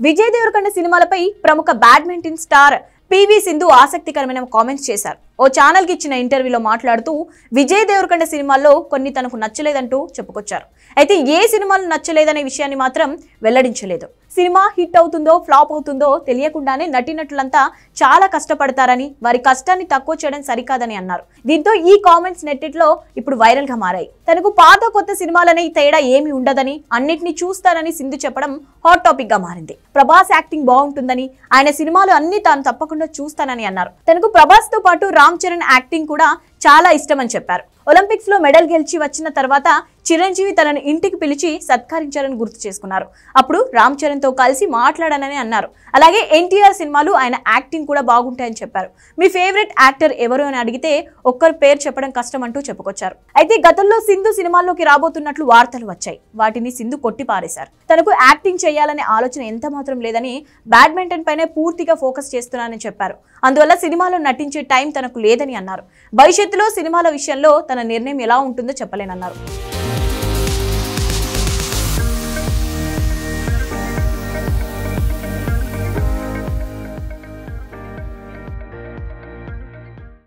విజయ్ దేవరకొండ సినిమాలపై ప్రముఖ badminton star PV Sindhu ఆసక్తికరమైన comments చేశారు. ఓ ఛానల్కి ఇచ్చిన ఇంటర్వ్యూలో మాట్లాడుతూ విజయ్ దేవరకొండ సినిమాల్లో కొన్ని తనకు నచ్చలేదంటూ చెప్పుకొచ్చారు. అయితే ఏ సినిమాలు నచ్చలేదనే విషయాన్ని మాత్రం వెల్లడించలేదు. సినిమా హిట్ అవుతుందో ఫ్లాప్ అవుతుందో తెలియకుండానే నటినట్లంతా చాలా కష్టపడతారని వారి కష్టాన్ని తక్కువ చేయడం సరికాదని అన్నారు. దీంతో ఈ కామెంట్స్ నెట్టిట్లో ఇప్పుడు వైరల్గా మారాయి. తనకు పాత కొత్త సినిమాలనే తేడా ఏమీ ఉండదని అన్నిటిని చూస్తానని సింధు చెప్పడం హాట్ టాపిక్గా మారింది. ప్రభాస్ యాక్టింగ్ బాగుంటుందని ఆయన సినిమాలు అన్ని తాను తప్పకుండా చూస్తానని అన్నారు. తనకు ప్రభాస్తో పాటు రామ్ చరణ్ యాక్టింగ్ కూడా చాలా ఇష్టమని చెప్పారు. ఒలింపిక్స్లో మెడల్ గెలిచి వచ్చిన తర్వాత చిరంజీవి తనను ఇంటికి పిలిచి సత్కరించారని గుర్తు చేసుకున్నారు. అప్పుడు రామ్ చరణ్తో కలిసి మాట్లాడానని అన్నారు. అలాగే ఎన్టీఆర్ సినిమాలు ఆయన యాక్టింగ్ కూడా బాగుంటాయని చెప్పారు. మీ ఫేవరెట్ యాక్టర్ ఎవరు అని అడిగితే ఒక్కరి పేరు చెప్పడం కష్టం అంటూ చెప్పుకొచ్చారు. అయితే గతంలో సింధు సినిమాల్లోకి రాబోతున్నట్లు వార్తలు వచ్చాయి. వాటిని సింధు కొట్టి పారేశారు. తనకు యాక్టింగ్ చేయాలనే ఆలోచన ఎంత మాత్రం లేదని బ్యాడ్మింటన్ పైనే పూర్తిగా ఫోకస్ చేస్తున్నానని చెప్పారు. అందువల్ల సినిమాలో నటించే టైం తనకు లేదని అన్నారు. భవిష్యత్తులో సినిమాల విషయంలో తన నిర్ణయం ఎలా ఉంటుందో చెప్పలేనన్నారు.